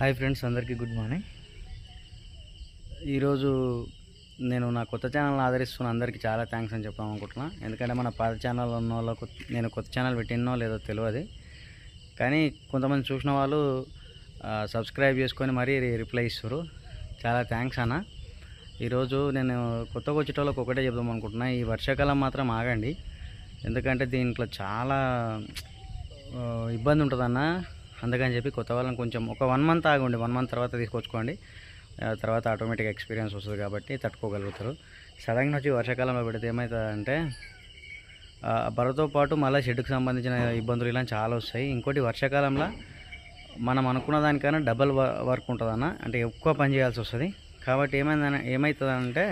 Hi friends అందరికీ good morning. ఈరోజు నేను నా కొత్త ఛానల్ ఆదరిస్తున్న అందరికీ చాలా థ్యాంక్స్ అని చెప్పాను అనుకుంటున్నాను ఎందుకంటే మన పాత ఛానల్ ఉన్న వాళ్ళకు నేను కొత్త ఛానల్ పెట్టినో లేదో తెలియదు. కానీ కొంతమంది చూసిన వాళ్ళు సబ్స్క్రైబ్ చేసుకొని మరీ రిప్లై ఇస్తారు చాలా థ్యాంక్స్ అన్న. ఈరోజు నేను కొత్తగా వచ్చేటోళ్ళకి ఒకటే చెప్దాం అనుకుంటున్నా. ఈ వర్షాకాలం మాత్రం ఆగండి. ఎందుకంటే దీంట్లో చాలా ఇబ్బంది ఉంటుందన్న. అందుకని చెప్పి కొత్త వాళ్ళని కొంచెం ఒక వన్ మంత్ ఆగండి వన్ మంత్ తర్వాత తీసుకొచ్చుకోండి. ఆ తర్వాత ఆటోమేటిక్ ఎక్స్పీరియన్స్ వస్తుంది కాబట్టి తట్టుకోగలుగుతారు. సడన్గా వచ్చి వర్షాకాలంలో పెడితే ఏమవుతుందంటే బరతో పాటు మళ్ళీ షెడ్కి సంబంధించిన ఇబ్బందులు ఇలా చాలా వస్తాయి. ఇంకోటి వర్షాకాలంలో మనం అనుకున్న దానికన్నా డబల్ వర్క్ ఉంటుందన్న అంటే ఎక్కువ పని చేయాల్సి వస్తుంది. కాబట్టి ఏమైందని ఏమవుతుందంటే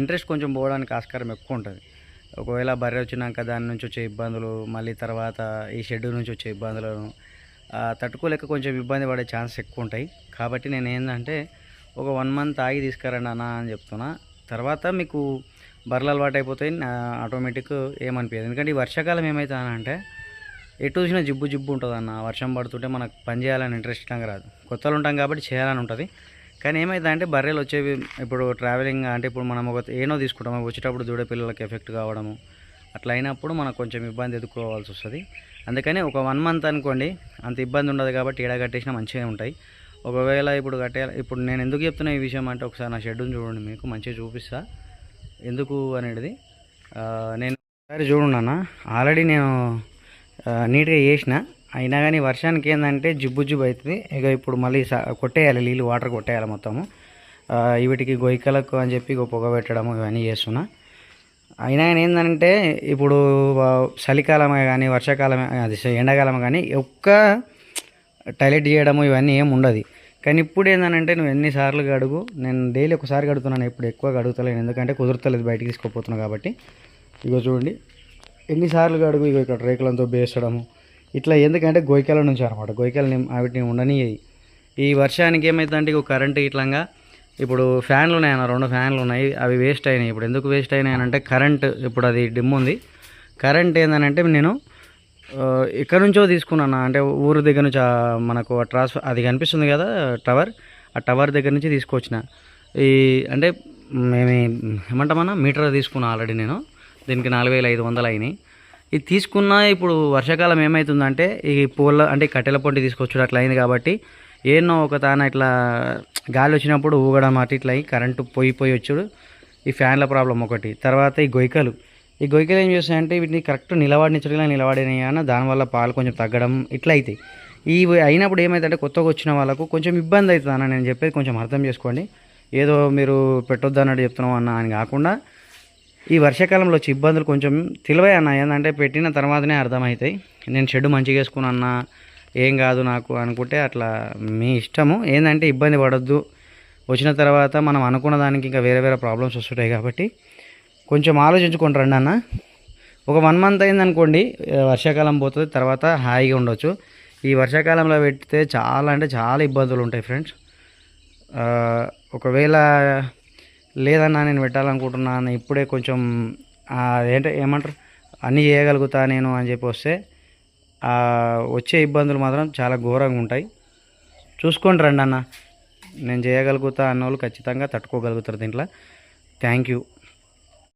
ఇంట్రెస్ట్ కొంచెం పోవడానికి ఆస్కారం ఎక్కువ ఉంటుంది. ఒకవేళ బర్రె వచ్చినాక దాని నుంచి వచ్చే ఇబ్బందులు మళ్ళీ తర్వాత ఈ షెడ్యూల్ నుంచి వచ్చే ఇబ్బందులను తట్టుకోలేక కొంచెం ఇబ్బంది పడే ఛాన్స్ ఎక్కువ ఉంటాయి కాబట్టి నేను ఏంటంటే ఒక వన్ మంత్ ఆగి తీసుకురండి అన్న అని చెప్తున్నా. తర్వాత మీకు బర్రెలు అలవాటు అయిపోతాయి ఆటోమేటిక్ ఏమనిపించదు ఎందుకంటే ఈ వర్షాకాలం ఏమవుతుందంటే ఎటు చూసినా జిబ్బు జిబ్బు ఉంటుంది అన్న వర్షం పడుతుంటే మనకు పని చేయాలని ఇంట్రెస్ట్ రాదు. కొత్తలు ఉంటాం కాబట్టి చేయాలని ఉంటుంది. కానీ ఏమైందంటే బర్రెలు వచ్చేవి ఇప్పుడు ట్రావెలింగ్ అంటే ఇప్పుడు మనం ఒక ఏనో తీసుకుంటాం. వచ్చేటప్పుడు దూడ పిల్లలకి ఎఫెక్ట్ కావడము అట్లా అయినప్పుడు మనకు కొంచెం ఇబ్బంది ఎదుర్కోవాల్సి వస్తుంది. అందుకని ఒక వన్ మంత్ అనుకోండి అంత ఇబ్బంది ఉండదు కాబట్టి ఈడ కట్టేసినా మంచిగా ఉంటాయి. ఒకవేళ ఇప్పుడు కట్టేయాలి ఇప్పుడు నేను ఎందుకు చెప్తున్నా ఈ విషయం అంటే ఒకసారి నా షెడ్యూల్ చూడండి మీకు మంచిగా చూపిస్తా. ఎందుకు అనేది నేను ఒకసారి చూడండి ఆల్రెడీ నేను నీట్గా చేసిన. అయినా కానీ వర్షానికి ఏంటంటే జిబ్బు జిబ్బు అవుతుంది. ఇక ఇప్పుడు మళ్ళీ కొట్టేయాలి నీళ్ళు వాటర్ కొట్టేయాలి మొత్తము. వీటికి గొయ్యకలకు అని చెప్పి పొగ పెట్టడము ఇవన్నీ చేస్తున్నా. అయినా ఏంటంటే ఇప్పుడు వా- చలికాలమే కానీ వర్షాకాలమే అది ఎండాకాలం కానీ ఒక్క టాయిలెట్ చేయడము ఇవన్నీ ఏం ఉండదు. కానీ ఇప్పుడు ఏంటంటే నువ్వు ఎన్నిసార్లు గడుగు నేను డైలీ ఒకసారి గడుగుతున్నాను ఇప్పుడు ఎక్కువ గడుగుతలేను ఎందుకంటే కుదురుతలేదు బయటికి తీసుకోపోతున్నాను కాబట్టి. ఇగో చూడండి ఎన్నిసార్లు గడుగు ఇగో ఇక్కడ రేకులతో బేసడము ఇట్లా ఎందుకంటే గోయికాల నుంచి అనమాట గోయికాలని వాటిని ఉండని ఈ వర్షానికి ఏమవుతుందంటే ఇగో కరెంటు ఇట్లాగా ఇప్పుడు ఫ్యాన్లు ఉన్నాయన్న రెండు ఫ్యాన్లు ఉన్నాయి అవి వేస్ట్ అయినాయి. ఇప్పుడు ఎందుకు వేస్ట్ అయినాయి అంటే కరెంట్ ఇప్పుడు అది డిమ్ ఉంది. కరెంట్ ఏంటంటే నేను ఇక్కడ ఎక్కడి నుంచో తీసుకున్నాను అంటే ఊరు దగ్గర నుంచి ఆ మనకు ట్రాన్స్ఫర్ అది కనిపిస్తుంది కదా టవర్ ఆ టవర్ దగ్గర నుంచి తీసుకొచ్చిన. ఈ అంటే మేము ఏమంటామన్నా మీటర్ తీసుకున్నా ఆల్రెడీ నేను. దీనికి నాలుగు వేల ఐదు వందలు అయినాయి. ఇది తీసుకున్న ఇప్పుడు వర్షాకాలం ఏమవుతుందంటే ఈ పూల అంటే కట్టెల పొంటి తీసుకొచ్చుడు అట్లా అయింది కాబట్టి ఏనో ఒక తాన ఇట్లా గాలి వచ్చినప్పుడు ఊగడం అటు ఇట్లా అయి కరెంటు పోయి పోయి వచ్చుడు. ఈ ఫ్యాన్ల ప్రాబ్లం ఒకటి. తర్వాత ఈ గొయ్యకలు ఈ గొయ్యకలు ఏం చేస్తాయంటే వీటిని కరెక్ట్ నిలబడినట్టుగా నిలబడినాయన అన్న దానివల్ల పాలు కొంచెం తగ్గడం ఇట్లా అవుతాయి ఇవి అయినప్పుడు ఏమైందంటే కొత్తగా వచ్చిన వాళ్ళకు కొంచెం ఇబ్బంది అవుతుంది అన్న నేను చెప్పేది కొంచెం అర్థం చేసుకోండి. ఏదో మీరు పెట్టొద్దు అన్నట్టు చెప్తున్నాం అన్న అని కాకుండా ఈ వర్షాకాలంలో వచ్చే ఇబ్బందులు కొంచెం తెలివై అన్న. ఏంటంటే పెట్టిన తర్వాతనే అర్థమవుతాయి. నేను షెడ్ మంచిగా వేసుకున్నా ఏం కాదు నాకు అనుకుంటే అట్లా మీ ఇష్టము. ఏంటంటే ఇబ్బంది పడద్దు. వచ్చిన తర్వాత మనం అనుకున్న దానికి ఇంకా వేరే వేరే ప్రాబ్లమ్స్ వస్తుంటాయి కాబట్టి కొంచెం ఆలోచించుకొని రండి అన్న. ఒక వన్ మంత్ అయిందనుకోండి వర్షాకాలం పోతుంది తర్వాత హాయిగా ఉండొచ్చు. ఈ వర్షాకాలంలో పెడితే చాలా అంటే చాలా ఇబ్బందులు ఉంటాయి ఫ్రెండ్స్. ఒకవేళ లేదన్నా నేను పెట్టాలనుకుంటున్నాను ఇప్పుడే కొంచెం ఏంటంటే ఏమంటారు? అన్నీ చేయగలుగుతా నేను అని చెప్పి వస్తే వచ్చే ఇబ్బందులు మాత్రం చాలా ఘోరంగా ఉంటాయి. చూసుకోండి రండి అన్న. నేను చేయగలుగుతా అన్న వాళ్ళు ఖచ్చితంగా తట్టుకోగలుగుతారు దీంట్లో. Thank you